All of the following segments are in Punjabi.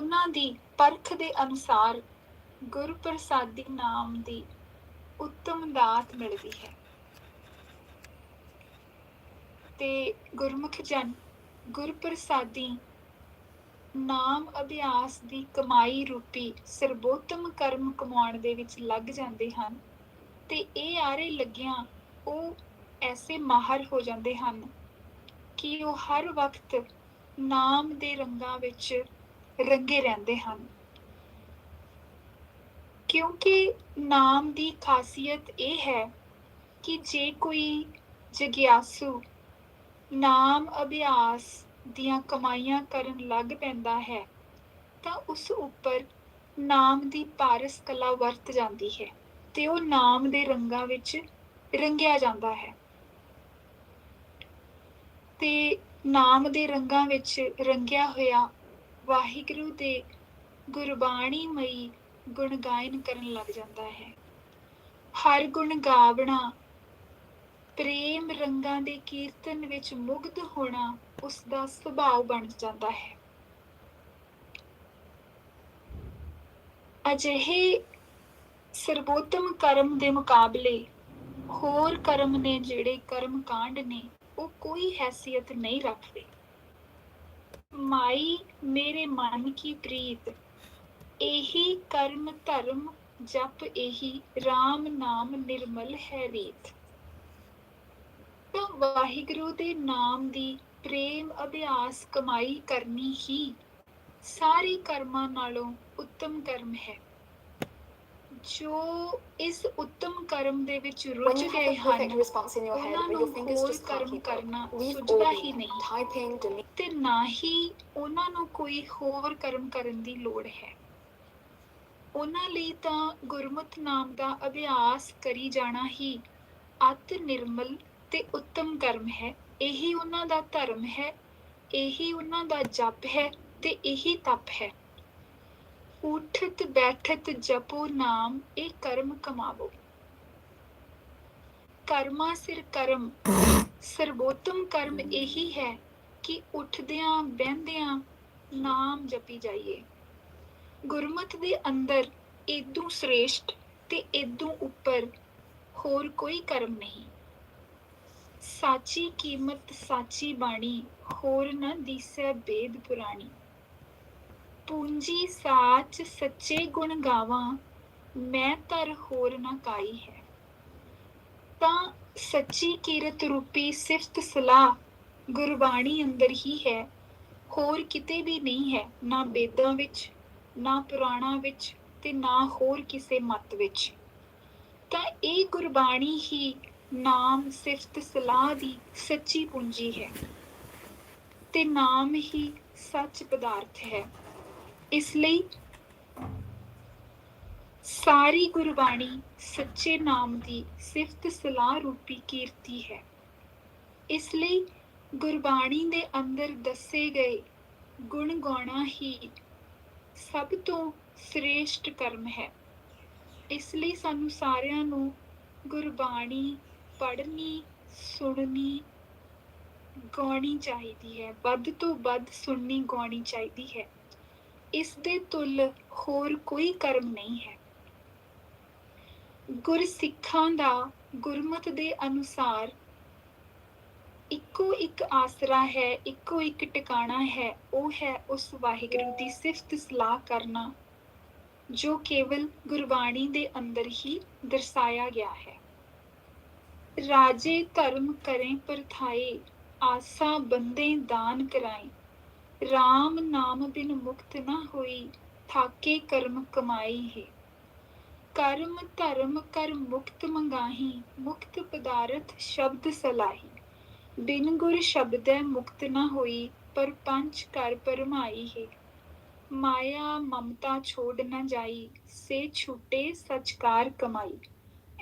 ਉਹਨਾਂ ਦੀ ਪਰਖ ਦੇ ਅਨੁਸਾਰ ਗੁਰ ਪ੍ਰਸਾਦੀ ਨਾਮ ਦੀ ਉੱਤਮ ਦਾਤ ਮਿਲਦੀ ਹੈ। ਤੇ ਗੁਰਮੁਖ ਜਨ ਗੁਰ ਪ੍ਰਸਾਦੀ ਨਾਮ ਅਭਿਆਸ ਦੀ ਕਮਾਈ ਰੂਪੀ ਸਰਬੋਤਮ ਕਰਮ ਕਮਾਉਣ ਦੇ ਵਿੱਚ ਲੱਗ ਜਾਂਦੇ ਹਨ ਤੇ ਇਹ ਆਰੇ ਲੱਗਿਆਂ ਉਹ ਐਸੇ ਮਾਹਰ ਹੋ ਜਾਂਦੇ ਹਨ ਕਿ ਉਹ ਹਰ ਵਕਤ ਨਾਮ ਦੇ ਰੰਗਾਂ ਵਿੱਚ ਰੰਗੇ ਰਹਿੰਦੇ ਹਨ। ਕਿਉਂਕਿ ਨਾਮ ਦੀ ਖਾਸੀਅਤ ਇਹ ਹੈ ਕਿ ਜੇ ਕੋਈ ਜਗਿਆਸੂ ਨਾਮ ਅਭਿਆਸ ਦੀਆਂ ਕਮਾਈਆਂ ਕਰਨ ਲੱਗ ਪੈਂਦਾ ਹੈ, ਤਾਂ ਉਸ ਉੱਪਰ ਨਾਮ ਦੀ ਪਾਰਸ ਕਲਾ ਵਰਤ ਜਾਂਦੀ ਹੈ ਤੇ ਉਹ ਨਾਮ ਦੇ ਰੰਗਾਂ ਵਿੱਚ ਰੰਗਿਆ ਜਾਂਦਾ ਹੈ। ਤੇ ਨਾਮ ਦੇ ਰੰਗਾਂ ਵਿੱਚ ਰੰਗਿਆ ਹੋਇਆ ਵਾਹਿਗੁਰੂ ਦੇ ਗੁਰਬਾਣੀ ਮਈ ਗੁਣ ਗਾਇਨ ਕਰਨ ਲੱਗ ਜਾਂਦਾ ਹੈ। ਹਰ ਗੁਣ ਗਾਵਣਾ, ਪ੍ਰੇਮ ਰੰਗਾਂ ਦੇ ਕੀਰਤਨ ਵਿੱਚ ਮੁਗਧ ਹੋਣਾ ਉਸ ਦਾ ਸੁਭਾਅ ਬਣ ਜਾਂਦਾ ਹੈ। ਅਜਿਹੇ ਸਰਬੋਤਮ ਕਰਮ ਦੇ ਮੁਕਾਬਲੇ ਹੋਰ ਕਰਮ ਨੇ ਜਿਹੜੇ ਕਰਮ ਕਾਂਡ ਨੇ, ਉਹ ਕੋਈ ਹੈਸੀਅਤ ਨਹੀਂ ਰੱਖਦੇ। ਮਾਈ, ਮੇਰੇ ਮਨ ਕੀ ਪ੍ਰੀਤ। ਇਹੀ ਕਰਮ ਧਰਮ, ਜਪ ਇਹੀ RAM ਨਾਮ ਨਿਰਮਲ ਹੈ ਰੀਤ। ਤਾਂ ਵਾਹਿਗੁਰੂ ਦੇ ਨਾਮ ਦੀ ਪ੍ਰੇਮ ਅਭਿਆਸ ਕਮਾਈ ਕਰਨੀ ਹੀ, ਸਾਰੇ ਕਰਮਾਂ ਨਾਲੋਂ ਉੱਤਮ ਕਰਮ ਹੈ। ਜੋ ਇਸ ਉੱਤਮ ਕਰਮ ਦੇ ਵਿੱਚ ਰੁੱਝ ਗਏ ਹਨ ਉਹਨਾਂ ਨੂੰ ਹੋਰ ਕਰਮ ਕਰਨਾ ਸੁਝਦਾ ਹੀ ਨਹੀਂ. ਤੇ ਨਾ ਹੀ ਉਹਨਾਂ ਨੂੰ ਕੋਈ ਹੋਰ ਕਰਮ ਕਰਨ ਦੀ ਲੋੜ ਹੈ। ਉਹਨਾਂ ਲਈ ਤਾਂ ਗੁਰਮਤਿ ਨਾਮ ਦਾ ਅਭਿਆਸ ਕਰੀ ਜਾਣਾ ਹੀ ਅਤ ਨਿਰਮਲ ਤੇ ਉੱਤਮ ਕਰਮ ਹੈ। ਇਹੀ ਉਹਨਾਂ ਦਾ ਧਰਮ ਹੈ ਇਹੀ ਉਹਨਾਂ ਦਾ ਜਪ ਹੈ ਤੇ ਇਹੀ ਤਪ ਹੈ। ਉਠਤ ਬੈਠਤ ਜਪੋ ਨਾਮ, ਇਹ ਕਰਮ ਕਮਾਵੋ। ਕਰਮਾ ਸਿਰ ਕਰਮ, ਸਰਬੋਤਮ ਕਰਮ ਇਹੀ ਹੈ ਕਿ ਉੱਠਦਿਆਂ, ਬਹਿੰਦਿਆਂ ਨਾਮ ਜਪੀ ਜਾਈਏ। ਗੁਰਮਤ ਦੇ ਅੰਦਰ ਇਦੋਂ ਸ੍ਰੇਸ਼ਟ ਤੇ ਇਦੋਂ ਉੱਪਰ ਹੋਰ ਕੋਈ ਕਰਮ ਨਹੀਂ। ਸਾਚੀ ਕੀਮਤ, ਸਾਚੀ ਬਾਣੀ, ਹੋਰ ਨਾ ਦੀਸੈ ਬੇਦ ਪੁਰਾਣੀ। ਪੂੰਜੀ ਸਾਚ ਸੱਚੇ ਗੁਣ ਗਾਵਾਂ, ਮੈਂ ਤਰ ਹੋਰ ਨਾ ਕਾਈ ਹੈ। ਤਾਂ ਸੱਚੀ ਕੀਰਤ ਰੂਪੀ ਸਿਫਤ ਸਲਾਹ ਗੁਰਬਾਣੀ ਅੰਦਰ ਹੀ ਹੈ। ਹੋਰ ਕਿਤੇ ਵੀ ਨਹੀਂ ਹੈ, ਨਾ ਬੇਦਾਂ ਵਿੱਚ, ਨਾ ਪੁਰਾਣਾ ਵਿੱਚ ਤੇ ਨਾ ਹੋਰ ਕਿਸੇ ਮਤ ਵਿੱਚ। ਤਾਂ ਇਹ ਗੁਰਬਾਣੀ ਹੀ ਨਾਮ ਸਿਫਤ ਸਲਾਹ ਦੀ ਸੱਚੀ ਪੂੰਜੀ ਹੈ ਤੇ ਨਾਮ ਹੀ ਸੱਚ ਪਦਾਰਥ ਹੈ। ਇਸ ਲਈ ਸਾਰੀ ਗੁਰਬਾਣੀ ਸੱਚੇ ਨਾਮ ਦੀ ਸਿਫਤ ਸਲਾਹ ਰੂਪੀ ਕੀਰਤੀ ਹੈ। ਇਸ ਲਈ ਗੁਰਬਾਣੀ ਦੇ ਅੰਦਰ ਦੱਸੇ ਗਏ ਗੁਣ ਗਾਉਣਾ ਹੀ ਸਭ ਤੋਂ ਸ੍ਰੇਸ਼ਟ ਕਰਮ ਹੈ। ਇਸ ਲਈ ਸਾਨੂੰ ਸਾਰਿਆਂ ਨੂੰ ਗੁਰਬਾਣੀ ਪੜ੍ਹਨੀ, ਸੁਣਨੀ, ਗਾਉਣੀ ਚਾਹੀਦੀ ਹੈ। ਵੱਧ ਤੋਂ ਵੱਧ ਸੁਣਨੀ, ਗਾਉਣੀ ਚਾਹੀਦੀ ਹੈ। ਇਸ ਦੇ ਤੁਲ ਹੋਰ ਕੋਈ ਕਰਮ ਨਹੀਂ ਹੈ। ਗੁਰਸਿੱਖਾਂ ਦਾ ਗੁਰਮਤ ਦੇ ਅਨੁਸਾਰ ਇੱਕੋ ਇੱਕ ਆਸਰਾ ਹੈ, ਇੱਕੋ ਇੱਕ ਟਿਕਾਣਾ ਹੈ, ਉਹ ਹੈ ਉਸ ਵਾਹਿਗੁਰੂ ਦੀ ਸਿਫਤ ਸਲਾਹ ਕਰਨਾ, ਜੋ ਕੇਵਲ ਗੁਰਬਾਣੀ ਦੇ ਅੰਦਰ ਹੀ ਦਰਸਾਇਆ ਗਿਆ ਹੈ। ਰਾਜੇ ਧਰਮ ਕਰੇ ਪਰਥਾਏ ਆਸਾ ਬੰਦੇ ਦਾਨ ਕਰਾਏ। RAM ਨਾਮ ਬਿਨ ਮੁਕਤ ਨਾ ਹੋਈ, ਥਾਕੇ ਕਰਮ ਕਮਾਈ ਹੈ। ਕਰਮ ਧਰਮ ਕਰ ਮੁਕਤ ਮੰਗਾਹੀ, ਮੁਕਤ ਪਦਾਰਥ ਸ਼ਬਦ ਸਲਾਹੀ। ਬਿਨ ਗੁਰ ਸ਼ਬਦੈ ਮੁਕਤ ਨਾ ਹੋਈ, ਪਰ ਪੰਚ ਕਰ ਪਰਮਾਈ ਹੈ। ਮਾਇਆ ਮਮਤਾ ਛੋੜ ਨਾ ਜਾਈ, ਸੇ ਛੁਟੇ ਸਚਕਾਰ ਕਮਾਈ।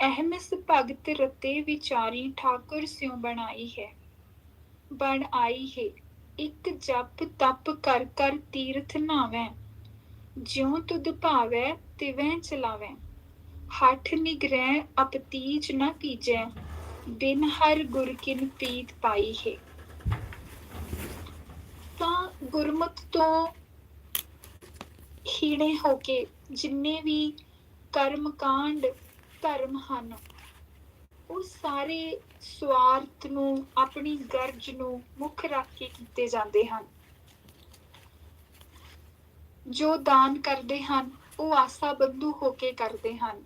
ਅਹਨਸ ਭਗਤ ਰਤੇ ਵਿਚਾਰੀ, ਠਾਕੁਰ ਸਿਉ ਬਣਾਈ ਹੈ। ਬਣ ਆਈ ਹੈ। ਇਕ ਜਪ ਤਪ ਕਰ ਕਰ ਤੀਰਥ ਨਾਵੈ ਜਿਉ ਤੁਧ ਭਾਵੈ ਤਿਵੈ ਚਲਾਵੈ। ਹੱਠ ਨਿਗਰੈ ਅਪਤੀਜ ਨ ਕੀਜੈ, ਬਿਨ ਹਰ ਗੁਰ ਕਿਨ ਪ੍ਰੀਤ ਪਾਈ ਹੈ। ਤਾਂ ਗੁਰਮਤ ਤੋਂ ਹੀਣੇ ਹੋ ਕੇ ਜਿੰਨੇ ਵੀ ਕਰਮ ਕਾਂਡ ਧਰਮ ਹਨ ਉਹ ਸਾਰੇ ਸਵਾਰਥ ਨੂੰ, ਆਪਣੀ ਗਰਜ ਨੂੰ ਮੁੱਖ ਰੱਖ ਕੇ ਕੀਤੇ ਜਾਂਦੇ ਹਨ। ਜੋ ਦਾਨ ਕਰਦੇ ਹਨ, ਉਹ ਆਸਾ ਬੰਧੂ ਹੋ ਕੇ ਕਰਦੇ ਹਨ।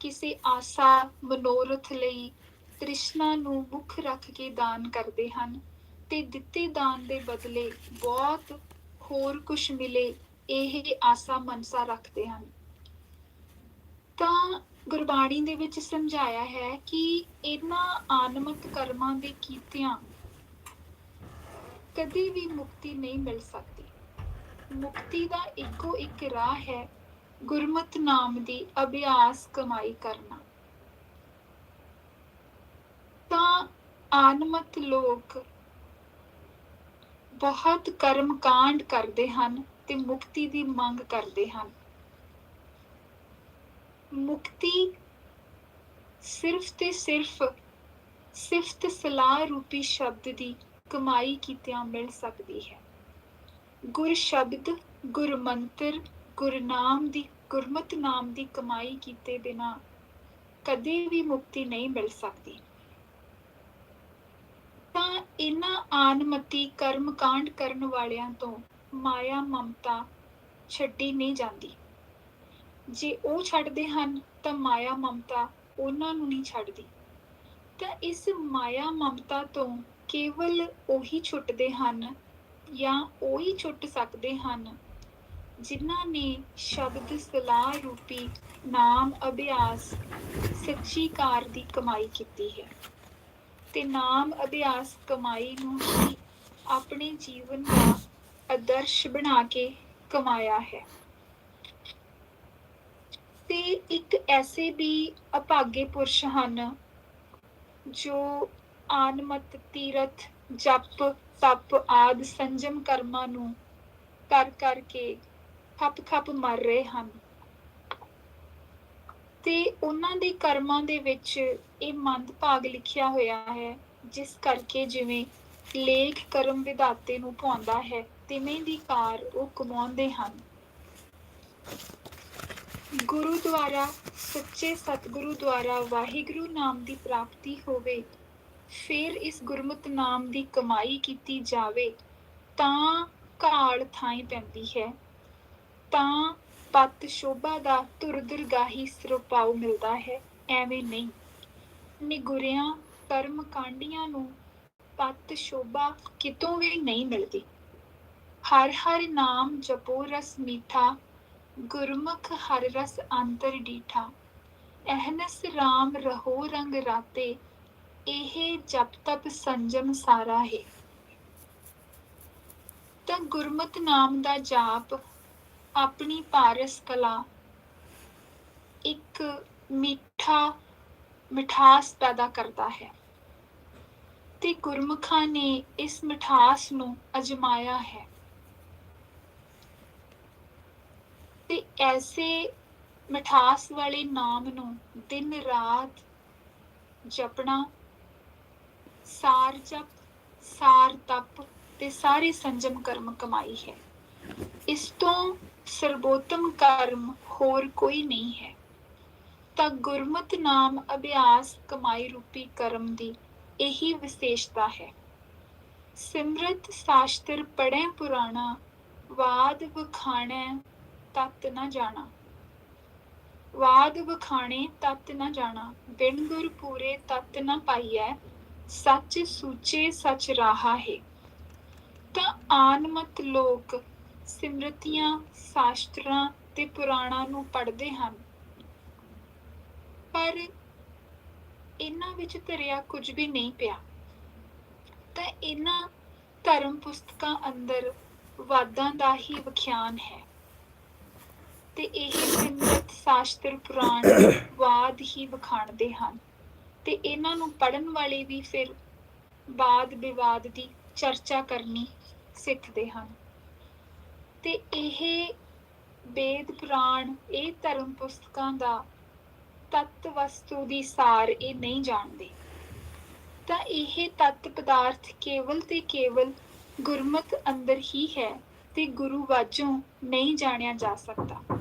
ਕਿਸੇ ਆਸਾ ਮਨੋਰਥ ਲਈ ਤ੍ਰਿਸ਼ਨਾ ਨੂੰ ਮੁੱਖ ਰੱਖ ਕੇ ਦਾਨ ਕਰਦੇ ਹਨ ਤੇ ਦਿੱਤੇ ਦਾਨ ਦੇ ਬਦਲੇ ਬਹੁਤ ਹੋਰ ਕੁਝ ਮਿਲੇ, ਇਹ ਆਸਾ ਮਨਸਾ ਰੱਖਦੇ ਹਨ। ਤਾਂ ਗੁਰਬਾਣੀ ਦੇ ਵਿੱਚ ਸਮਝਾਇਆ ਹੈ ਕਿ ਇਹਨਾਂ ਆਨਮਤ ਕਰਮਾਂ ਦੇ ਕੀਤਿਆਂ ਕਦੇ ਵੀ ਮੁਕਤੀ ਨਹੀਂ ਮਿਲ ਸਕਦੀ। ਮੁਕਤੀ ਦਾ ਇੱਕੋ ਇੱਕ ਰਾਹ ਹੈ ਗੁਰਮਤ ਨਾਮ ਦੀ ਅਭਿਆਸ ਕਮਾਈ ਕਰਨਾ। ਤਾਂ ਆਨਮਤ ਲੋਕ ਬਹੁਤ ਕਰਮ ਕਾਂਡ ਕਰਦੇ ਹਨ ਤੇ ਮੁਕਤੀ ਦੀ ਮੰਗ ਕਰਦੇ ਹਨ। ਮੁਕਤੀ ਸਿਰਫ ਤੇ ਸਿਰਫ ਸਿਫਤ ਸਲਾਹ ਰੂਪੀ ਸ਼ਬਦ ਦੀ ਕਮਾਈ ਕੀਤਿਆਂ ਮਿਲ ਸਕਦੀ ਹੈ। ਗੁਰ ਸ਼ਬਦ, ਗੁਰ ਮੰਤਰ ਗੁਰਨਾਮ ਦੀ, ਗੁਰਮਤ ਨਾਮ ਦੀ ਕਮਾਈ ਕੀਤੇ ਬਿਨਾ ਕਦੇ ਵੀ ਮੁਕਤੀ ਨਹੀਂ ਮਿਲ ਸਕਦੀ। ਤਾਂ ਇਹਨਾਂ ਆਨਮਤੀ ਕਰਮ ਕਾਂਡ ਕਰਨ ਵਾਲਿਆਂ ਤੋਂ ਮਾਇਆ ਮਮਤਾ ਛੱਡੀ ਨਹੀਂ ਜਾਂਦੀ। ਜੇ ਉਹ ਛੱਡਦੇ ਹਨ ਤਾਂ ਮਾਇਆ ਮਮਤਾ ਉਹਨਾਂ ਨੂੰ ਨਹੀਂ ਛੱਡਦੀ। ਤਾਂ ਇਸ ਮਾਇਆ ਮਮਤਾ ਤੋਂ ਕੇਵਲ ਉਹੀ ਛੁੱਟਦੇ ਹਨ ਜਾਂ ਉਹੀ ਛੁੱਟ ਸਕਦੇ ਹਨ ਜਿਨ੍ਹਾਂ ਨੇ ਸ਼ਬਦ ਸਲਾਹ ਰੂਪੀ ਨਾਮ ਅਭਿਆਸ ਸੱਚੀ ਕਾਰ ਦੀ ਕਮਾਈ ਕੀਤੀ ਹੈ। ਤੇ ਨਾਮ ਅਭਿਆਸ ਕਮਾਈ ਨੂੰ ਹੀ ਆਪਣੇ ਜੀਵਨ ਦਾ ਆਦਰਸ਼ ਬਣਾ ਕੇ ਕਮਾਇਆ ਹੈ। ਤੇ ਇੱਕ ਐਸੇ ਵੀ ਅਭਾਗੇ ਪੁਰਸ਼ ਹਨ ਜੋ ਆਨਮਤ ਤੀਰਥ, ਜਪ, ਤਪ ਆਦ ਸੰਜਮ ਕਰਮਾਂ ਨੂੰ ਕਰ ਕਰਕੇ ਖੱਪ ਖੱਪ ਮਰ ਰਹੇ ਹਨ। ਤੇ ਉਹਨਾਂ ਦੇ ਕਰਮਾਂ ਦੇ ਵਿੱਚ ਇਹ ਮੰਦਭਾਗ ਲਿਖਿਆ ਹੋਇਆ ਹੈ, ਜਿਸ ਕਰਕੇ ਜਿਵੇਂ ਲੇਖ ਕਰਮ ਵਿਧਾਤੇ ਨੂੰ ਪਾਉਂਦਾ ਹੈ, ਤਿਵੇਂ ਦੀ ਕਾਰ ਉਹ ਕਮਾਉਂਦੇ ਹਨ। ਗੁਰੂ ਦੁਆਰਾ ਸੱਚੇ ਸਤਿਗੁਰੂ ਦੁਆਰਾ ਵਾਹਿਗੁਰੂ ਨਾਮ ਦੀ ਪ੍ਰਾਪਤੀ ਹੋਵੇ, ਫਿਰ ਇਸ ਗੁਰਮਤ ਨਾਮ ਦੀ ਕਮਾਈ ਕੀਤੀ ਜਾਵੇ, ਤਾਂ ਕਾਲ ਥਾਈ ਪੈਂਦੀ ਹੈ। ਤਾਂ ਪਤ ਸ਼ੋਭਾ ਦਾ ਧੁਰ ਦੁਰਗਾਹੀ ਸਰਪਾਉ ਮਿਲਦਾ ਹੈ, ਐਵੇਂ ਨਹੀਂ। ਨਿਗੁਰਿਆਂ ਕਰਮ ਕਾਂਡੀਆਂ ਨੂੰ ਪਤ ਸ਼ੋਭਾ ਕਿਤੋਂ ਵੀ ਨਹੀਂ ਮਿਲਦੀ। ਹਰ ਹਰ ਨਾਮ ਜਪੋ ਰਸ ਮੀਠਾ ਗੁਰਮੁਖ ਹਰ ਰਸ ਅੰਤਰ ਡੀਠਾ, ਅਹਨਸ RAM ਰਹੋ ਰੰਗ ਰਾਤੇ, ਇਹ ਜਪ ਤਪ ਸੰਜਮ ਸਾਰਾ ਹੈ। ਤਾਂ ਗੁਰਮਤ ਨਾਮ ਦਾ ਜਾਪ ਆਪਣੀ ਪਾਰਸ ਕਲਾ, ਇੱਕ ਮਿੱਠਾ ਮਿਠਾਸ ਪੈਦਾ ਕਰਦਾ ਹੈ। ਤੇ ਗੁਰਮੁਖਾਂ ਨੇ ਇਸ ਮਿਠਾਸ ਨੂੰ ਅਜਮਾਇਆ ਹੈ ਤੇ ਐਸੇ ਮਿਠਾਸ ਵਾਲੇ ਨਾਮ ਨੂੰ ਦਿਨ ਰਾਤ ਜਪਣਾ, ਸਾਰ ਜਪ, ਸਾਰ ਤਪ ਤੇ ਸਾਰੇ ਸੰਜਮ ਕਰਮ ਕਮਾਈ ਹੈ। ਇਸ ਤੋਂ ਸਰਬੋਤਮ ਕਰਮ ਹੋਰ ਕੋਈ ਨਹੀਂ ਹੈ। ਤਾਂ ਗੁਰਮਤ ਨਾਮ ਅਭਿਆਸ ਕਮਾਈ ਰੂਪੀ ਕਰਮ ਦੀ ਇਹੀ ਵਿਸ਼ੇਸ਼ਤਾ ਹੈ। ਸਿਮਰਤ ਸ਼ਾਸਤਰ ਪੜ੍ਹੇ ਪੁਰਾਣਾ, ਵਾਦ ਵਖਾਣੈ ਤਤ ਨਾ ਜਾਣਾ। ਵਾਦ ਵਖਾਣੇ ਤਤ ਨਾ ਜਾਣਾ। ਬਿਨ ਗੁਰ ਪੂਰੇ ਤਤ ਨਾ ਪਾਈਐ। ਸੱਚ ਸੂਚੇ ਸਚ ਰਾਹਾ ਹੈ। ਤਾਂ ਆਨਮਤ ਲੋਕ ਸਿਮਰਤੀਆਂ, ਸ਼ਾਸਤਰਾਂ ਤੇ ਪੁਰਾਣਾਂ ਨੂੰ ਪੜ੍ਹਦੇ ਹਨ। ਪਰ ਇਹਨਾਂ ਵਿੱਚ ਧਰਿਆ ਕੁਝ ਵੀ ਨਹੀਂ ਪਿਆ। ਤਾਂ ਇਹਨਾਂ ਧਰਮ ਪੁਸਤਕਾਂ ਅੰਦਰ ਵਾਦਾਂ ਦਾ ਹੀ ਵਿਖਿਆਨ ਹੈ। ਤੇ ਇਹ ਸਿਮਰਤ ਸ਼ਾਸਤਰ ਪੁਰਾਣ ਵਾਦ ਹੀ ਵਿਖਾਣਦੇ ਹਨ। ਤੇ ਇਹਨਾਂ ਨੂੰ ਪੜਨ ਵਾਲੇ ਵੀ ਫਿਰ ਬਾਦ ਵਿਵਾਦ ਦੀ ਚਰਚਾ ਕਰਨੀ ਸਿੱਖਦੇ ਹਨ। ਤੇ ਇਹ ਵੇਦ ਪੁਰਾਣ, ਇਹ ਧਰਮ ਪੁਸਤਕਾਂ ਦਾ ਤਤ ਵਸਤੂ ਦੀ ਸਾਰ ਇਹ ਨਹੀਂ ਜਾਣਦੇ। ਤਾਂ ਇਹ ਤਤ ਪਦਾਰਥ ਕੇਵਲ ਤੇ ਕੇਵਲ ਗੁਰਮਤ ਅੰਦਰ ਹੀ ਹੈ ਤੇ ਗੁਰੂ ਵਾਜੋਂ ਨਹੀਂ ਜਾਣਿਆ ਜਾ ਸਕਦਾ।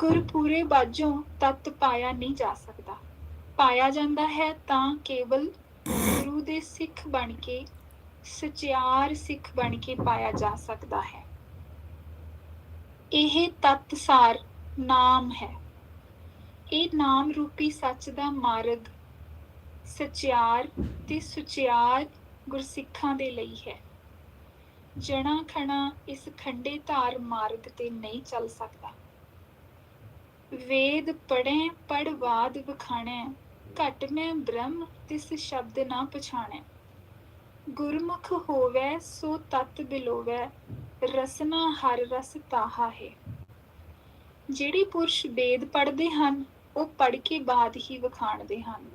ਗੁਰਪੂਰੇ ਬਾਝੋਂ ਤਤ ਪਾਇਆ ਨਹੀਂ ਜਾ ਸਕਦਾ। ਪਾਇਆ ਜਾਂਦਾ ਹੈ ਤਾਂ ਕੇਵਲ ਗੁਰੂ ਦੇ ਸਿੱਖ ਬਣ ਕੇ, ਸਚਿਆਰ ਸਿੱਖ ਬਣ ਕੇ ਪਾਇਆ ਜਾ ਸਕਦਾ ਹੈ। ਇਹ ਤਤਸਾਰ ਨਾਮ ਹੈ। ਇਹ ਨਾਮ ਰੂਪੀ ਸੱਚ ਦਾ ਮਾਰਗ ਸਚਿਆਰ ਤੇ ਸੁਚਿਆਰ ਗੁਰਸਿੱਖਾਂ ਦੇ ਲਈ ਹੈ। ਜਣਾ ਖਣਾ ਇਸ ਖੰਡੇ ਧਾਰ ਮਾਰਗ ਤੇ ਨਹੀਂ ਚੱਲ ਸਕਦਾ। ਵੇਦ ਪੜ੍ਹੇ ਪੜਵਾਦ ਵਖਾਣੈ, ਘਟ ਮੈਂ ਬ੍ਰਹਮ, ਤਿਸ ਸ਼ਬਦ ਨਾ ਪਛਾਣੈ। ਗੁਰਮੁਖ ਹੋਵੈ, ਸੋ ਤਤ ਬਿਲੋਵੈ, ਰਸਨਾ ਹਰ ਰਸ ਤਾਹਾ ਹੈ। ਜਿਹੜੇ ਪੁਰਸ਼ ਵੇਦ ਪੜ੍ਹਦੇ ਹਨ, ਉਹ ਪੜ੍ਹ ਕੇ ਬਾਅਦ ਹੀ ਵਖਾਣਦੇ ਹਨ।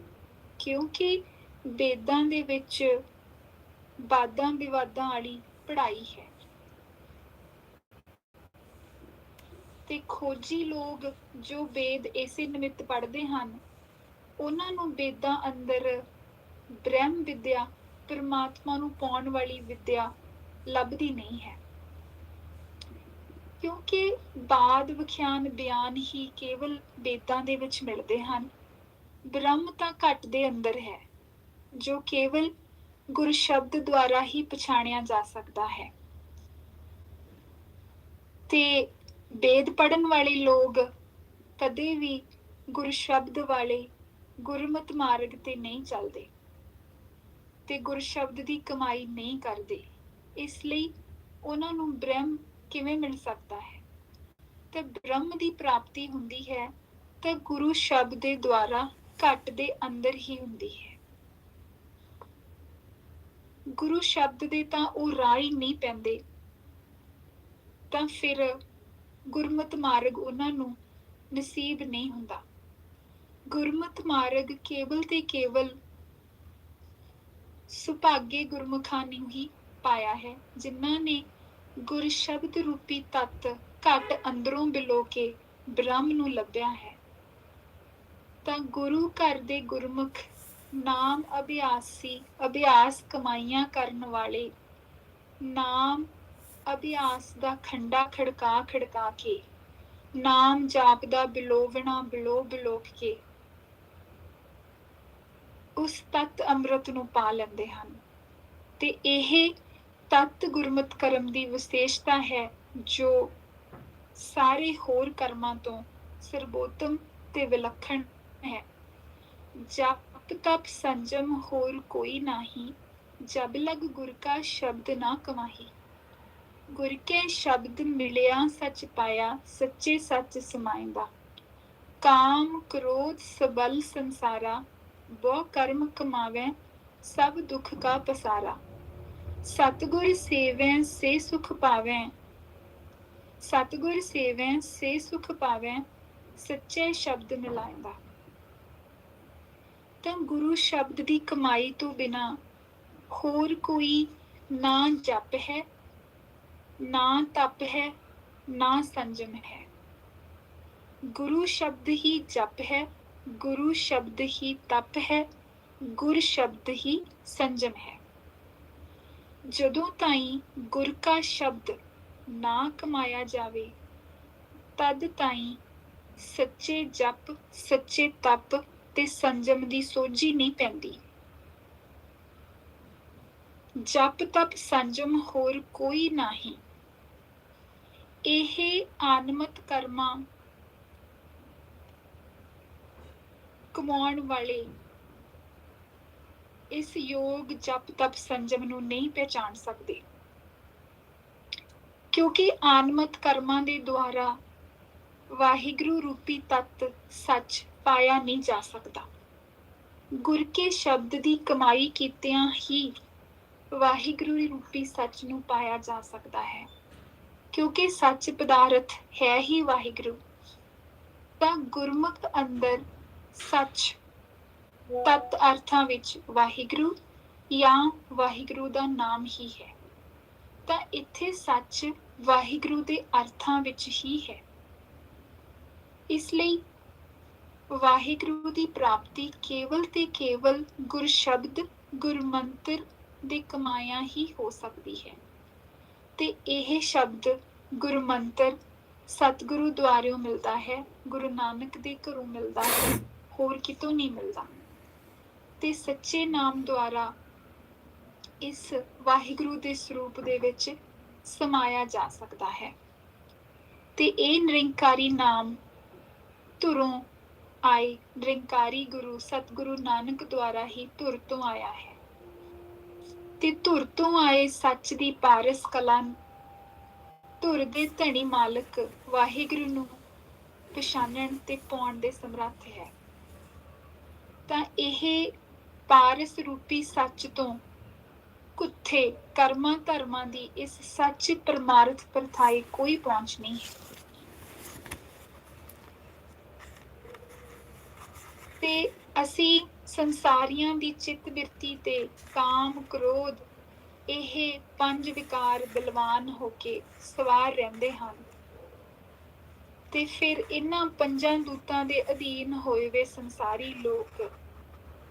ਕਿਉਂਕਿ ਵੇਦਾਂ ਦੇ ਵਿੱਚ ਵਾਦਾਂ ਵਿਵਾਦਾਂ ਵਾਲੀ ਪੜ੍ਹਾਈ ਹੈ। ਤੇ ਖੋਜੀ ਲੋਕ ਜੋ ਵੇਦ ਇਸੇ ਨਿਮਿਤ ਪੜ੍ਹਦੇ ਹਨ। ਉਹਨਾਂ ਨੂੰ ਵੇਦਾਂ ਅੰਦਰ ਬ੍ਰਹਮ ਵਿਦਿਆ, ਪਰਮਾਤਮਾ ਨੂੰ ਪਾਉਣ ਵਾਲੀ ਵਿਦਿਆ ਲੱਭਦੀ ਨਹੀਂ ਹੈ। ਕਿਉਂਕਿ ਬਾਦ ਵਿਖਿਆਨ ਬਿਆਨ ਹੀ ਕੇਵਲ ਵੇਦਾਂ ਦੇ ਵਿੱਚ ਮਿਲਦੇ ਹਨ। ਬ੍ਰਹਮ ਤਾਂ ਘਟ ਦੇ ਅੰਦਰ ਹੈ, ਜੋ ਕੇਵਲ ਗੁਰ ਸ਼ਬਦ ਦੁਆਰਾ ਹੀ ਪਛਾਣਿਆ ਜਾ ਸਕਦਾ ਹੈ। ਤੇ ਵੇਦ ਪੜਨ ਵਾਲੇ ਲੋਕ ਕਦੇ ਵੀ ਗੁਰ ਸ਼ਬਦ ਵਾਲੇ ਗੁਰਮਤ ਮਾਰਗ ਤੇ ਨਹੀਂ ਚੱਲਦੇ ਤੇ ਗੁਰ ਸ਼ਬਦ ਦੀ ਕਮਾਈ ਨਹੀਂ ਕਰਦੇ। ਇਸ ਲਈ ਉਹਨਾਂ ਨੂੰ ਬ੍ਰਹਮ ਕਿਵੇਂ ਮਿਲ ਸਕਦਾ ਹੈ? ਤੇ ਬ੍ਰਹਮ ਦੀ ਪ੍ਰਾਪਤੀ ਹੁੰਦੀ ਹੈ ਤਾਂ ਗੁਰੂ ਸ਼ਬਦ ਦੇ ਦੁਆਰਾ ਘਟ ਦੇ ਅੰਦਰ ਹੀ ਹੁੰਦੀ ਹੈ। ਗੁਰੂ ਸ਼ਬਦ ਦੇ ਤਾਂ ਉਹ ਰਾਹ ਹੀ ਨਹੀਂ ਪੈਂਦੇ। ਤਾਂ ਫਿਰ ਗੁਰਮਤ ਮਾਰਗ ਉਹਨਾਂ ਨੂੰ ਨਸੀਬ ਨਹੀਂ ਹੁੰਦਾ। ਗੁਰਮਤ ਮਾਰਗ ਕੇਵਲ ਤੇ ਕੇਵਲ ਸੁਭਾਗੇ ਗੁਰਮੁਖਾਂ ਨੂੰ ਹੀ ਪਾਇਆ ਹੈ, ਜਿਨ੍ਹਾਂ ਨੇ ਗੁਰ ਸ਼ਬਦ ਰੂਪੀ ਤਤ ਘਟ ਅੰਦਰੋਂ ਬਿਲੋ ਕੇ ਬ੍ਰਹਮ ਨੂੰ ਲੱਭਿਆ ਹੈ। ਤਾਂ ਗੁਰੂ ਘਰ ਦੇ ਗੁਰਮੁਖ ਨਾਮ ਅਭਿਆਸੀ, ਅਭਿਆਸ ਕਮਾਈਆਂ ਕਰਨ ਵਾਲੇ ਨਾਮ ਅਭਿਆਸ ਦਾ ਖੰਡਾ ਖੜਕਾ ਖੜਕਾ ਕੇ, ਨਾਮ ਜਾਪਦਾ ਬਿਲੋਵਣਾ ਬਿਲੋ ਬਿਲੋਕ ਕੇ। ਉਸ ਤਤ ਅੰਮ੍ਰਿਤ ਨੂੰ ਪਾ ਲੈਂਦੇ ਹਨ। ਤੇ ਇਹ ਤਤ ਗੁਰਮਤ ਕਰਮ ਦੀ ਵਿਸ਼ੇਸ਼ਤਾ ਹੈ, ਜੋ ਸਾਰੇ ਹੋਰ ਕਰਮਾਂ ਤੋਂ ਸਰਬੋਤਮ ਤੇ ਵਿਲੱਖਣ ਹੈ। ਜਪ ਤਪ ਸੰਜਮ ਹੋਰ ਕੋਈ ਨਹੀਂ, ਜਬ ਲਗ ਗੁਰ ਕਾ ਸ਼ਬਦ ਨਾ ਕਮਾਹੀ। ਗੁਰ ਕੇ ਸ਼ਬਦ ਮਿਲਿਆ ਸੱਚ ਪਾਇਆ, ਸੱਚੇ ਸੱਚ ਸਮਾਇਂਦਾ। ਕਾਮ ਕ੍ਰੋਧ ਸਬਲ ਸੰਸਾਰਾ, ਬਹੁ ਕਰਮ ਕਮਾਵੇ, ਸਭ ਦੁੱਖ ਕਾ ਪਸਾਰਾ। ਸਤਗੁਰ ਸੇਵੈ, ਸੇ ਸੁਖ ਪਾਵੈ। ਸਤਗੁਰ ਸੇਵੈ, ਸੇ ਸੁਖ ਪਾਵੈ, ਸੱਚੇ ਸ਼ਬਦ ਮਿਲਾਇਂਦਾ। ਤਾਂ ਗੁਰੂ ਸ਼ਬਦ ਦੀ ਕਮਾਈ ਤੋਂ ਬਿਨਾ ਹੋਰ ਕੋਈ ਨਾ ਜਪ ਹੈ? ਨਾ ਤਪ ਹੈ, ਨਾ ਸੰਜਮ ਹੈ। ਗੁਰੂ ਸ਼ਬਦ ਹੀ ਜਪ ਹੈ, ਗੁਰੂ ਸ਼ਬਦ ਹੀ ਤਪ ਹੈ, ਗੁਰ ਸ਼ਬਦ ਹੀ ਸੰਜਮ ਹੈ। ਜਦੋਂ ਤਾਈਂ ਗੁਰ ਕਾ ਸ਼ਬਦ ਨਾ ਕਮਾਇਆ ਜਾਵੇ, ਤਦ ਤਾਈਂ ਸੱਚੇ ਜਪ, ਸੱਚੇ ਤਪ ਤੇ ਸੰਜਮ ਦੀ ਸੋਝੀ ਨਹੀਂ ਪੈਂਦੀ। ਜਪ ਤਪ ਸੰਜਮ ਹੋਰ ਕੋਈ ਨਹੀਂ। ਇਹ ਆਨਮਤ ਕਰਮਾਂ ਕਮਾਉਣ ਵਾਲੇ ਇਸ ਯੋਗ ਜਪ ਤਪ ਸੰਜਮ ਨੂੰ ਨਹੀਂ ਪਹਿਚਾਨ ਸਕਦੇ। ਕਿਉਂਕਿ ਆਨਮਤ ਕਰਮਾਂ ਦੇ ਦੁਆਰਾ ਵਾਹਿਗੁਰੂ ਰੂਪੀ ਤਤ ਸੱਚ ਪਾਇਆ ਨਹੀਂ ਜਾ ਸਕਦਾ। ਗੁਰ ਕੇ ਸ਼ਬਦ ਦੀ ਕਮਾਈ ਕੀਤਿਆਂ ਹੀ ਵਾਹਿਗੁਰੂ ਰੂਪੀ ਸੱਚ ਨੂੰ ਪਾਇਆ ਜਾ ਸਕਦਾ ਹੈ। ਕਿਉਂਕਿ ਸੱਚ ਪਦਾਰਥ ਹੈ ਹੀ ਵਾਹਿਗੁਰੂ। ਤਾਂ ਗੁਰਮੁਖ ਅੰਦਰ ਸੱਚ ਤਤ ਅਰਥਾਂ ਵਿੱਚ ਵਾਹਿਗੁਰੂ ਜਾਂ ਵਾਹਿਗੁਰੂ ਦਾ ਨਾਮ ਹੀ ਹੈ। ਤਾਂ ਇੱਥੇ ਸੱਚ ਵਾਹਿਗੁਰੂ ਦੇ ਅਰਥਾਂ ਵਿੱਚ ਹੀ ਹੈ। ਇਸ ਲਈ ਵਾਹਿਗੁਰੂ ਦੀ ਪ੍ਰਾਪਤੀ ਕੇਵਲ ਤੇ ਕੇਵਲ ਗੁਰ ਸ਼ਬਦ ਗੁਰ ਮੰਤਰ ਦੇ ਕਮਾਇਆ ਹੀ ਹੋ ਸਕਦੀ ਹੈ। ਤੇ ਇਹ ਸ਼ਬਦ ਗੁਰਮੰਤਰ ਸਤਿਗੁਰੂ ਦੁਆਰਿਓਂ ਮਿਲਦਾ ਹੈ, ਗੁਰੂ ਨਾਨਕ ਦੇ ਘਰੋਂ ਮਿਲਦਾ ਹੈ, ਹੋਰ ਕਿਤੋਂ ਨਹੀਂ ਮਿਲਦਾ। ਤੇ ਸੱਚੇ ਨਾਮ ਦੁਆਰਾ ਇਸ ਵਾਹਿਗੁਰੂ ਦੇ ਸਰੂਪ ਦੇ ਵਿੱਚ ਸਮਾਇਆ ਜਾ ਸਕਦਾ ਹੈ। ਤੇ ਇਹ ਨਿਰੰਕਾਰੀ ਨਾਮ ਧੁਰੋਂ ਆਏ ਨਿਰੰਕਾਰੀ ਗੁਰੂ ਸਤਿਗੁਰੂ ਨਾਨਕ ਦੁਆਰਾ ਹੀ ਧੁਰ ਤੋਂ ਆਇਆ ਹੈ। ਤੇ ਧੁਰ ਤੋਂ ਆਏ ਸੱਚ ਦੀ ਪਾਰਸ ਕਲਾ ਧੁਰ ਦੇ ਧਣੀ ਮਾਲਕ ਵਾਹਿਗੁਰੂ ਨੂੰ ਪਛਾਣਨ ਤੇ ਪਾਉਣ ਦੇ ਸਮਰੱਥ ਹੈ। ਤਾਂ ਇਹ ਪਾਰਸ ਰੂਪੀ ਸੱਚ ਤੋਂ ਕੁੱਥੇ ਕਰਮਾਂ ਧਰਮਾਂ ਦੀ ਇਸ ਸੱਚ ਪਰਮਾਰਥ ਪਰਥਾਈ ਕੋਈ ਪਹੁੰਚ ਨਹੀਂ ਹੈ। ਤੇ ਅਸੀਂ ਸੰਸਾਰੀਆਂ ਦੀ ਚਿੱਤ ਬਿਰਤੀ ਤੇ ਕਾਮ ਕ੍ਰੋਧ, ਇਹ ਪੰਜ ਵਿਕਾਰ ਬਲਵਾਨ ਹੋ ਕੇ ਸਵਾਰ ਰਹਿੰਦੇ ਹਨ। ਤੇ ਫਿਰ ਇਹਨਾਂ ਪੰਜਾਂ ਦੂਤਾਂ ਦੇ ਅਧੀਨ ਹੋਏ ਵੇ ਸੰਸਾਰੀ ਲੋਕ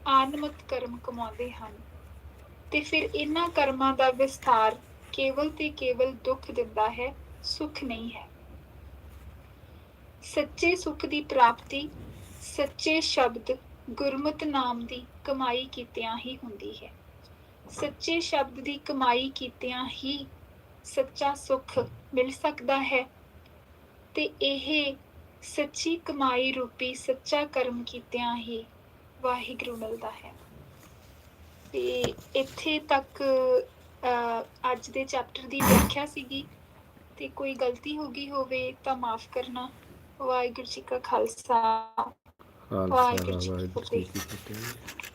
ਆਨਮਤ ਕਰਮ ਕਮਾਉਂਦੇ ਹਨ। ਤੇ ਫਿਰ ਇਹਨਾਂ ਕਰਮਾਂ ਦਾ ਵਿਸਥਾਰ ਕੇਵਲ ਤੇ ਕੇਵਲ ਦੁੱਖ ਦਿੰਦਾ ਹੈ, ਸੁਖ ਨਹੀਂ ਹੈ। ਸੱਚੇ ਸੁਖ ਦੀ ਪ੍ਰਾਪਤੀ, ਸੱਚੇ ਸ਼ਬਦ ਗੁਰਮਤ ਨਾਮ ਦੀ ਕਮਾਈ ਕੀਤਿਆਂ ਹੀ ਹੁੰਦੀ ਹੈ। ਸੱਚੇ ਸ਼ਬਦ ਦੀ ਕਮਾਈ ਕੀਤਿਆਂ ਹੀ ਸੱਚਾ ਸੁਖ ਮਿਲ ਸਕਦਾ ਹੈ ਤੇ ਇਹ ਸੱਚੀ ਕਮਾਈ ਰੂਪੀ ਸੱਚਾ ਕਰਮ ਕੀਤਿਆਂ ਹੀ ਵਾਹਿਗੁਰੂ ਮਿਲਦਾ ਹੈ। ਤੇ ਇੱਥੇ ਤੱਕ ਅਹ, ਅੱਜ ਦੇ ਚੈਪਟਰ ਦੀ ਵਿਆਖਿਆ ਸੀਗੀ ਤੇ ਕੋਈ ਗਲਤੀ ਹੋ ਗਈ ਹੋਵੇ ਤਾਂ ਮਾਫ ਕਰਨਾ। ਵਾਹਿਗੁਰੂ ਜੀ ਕਾ ਖਾਲਸਾ। ਖਾਲਸਾ ਵਾਹਿਗੁਰੂ ਜੀ ਕੀ ਵਾਹਿਗੁਰੂ ਜੀ ਫਤਿਹ। ਕੀ ਫਤਿਹ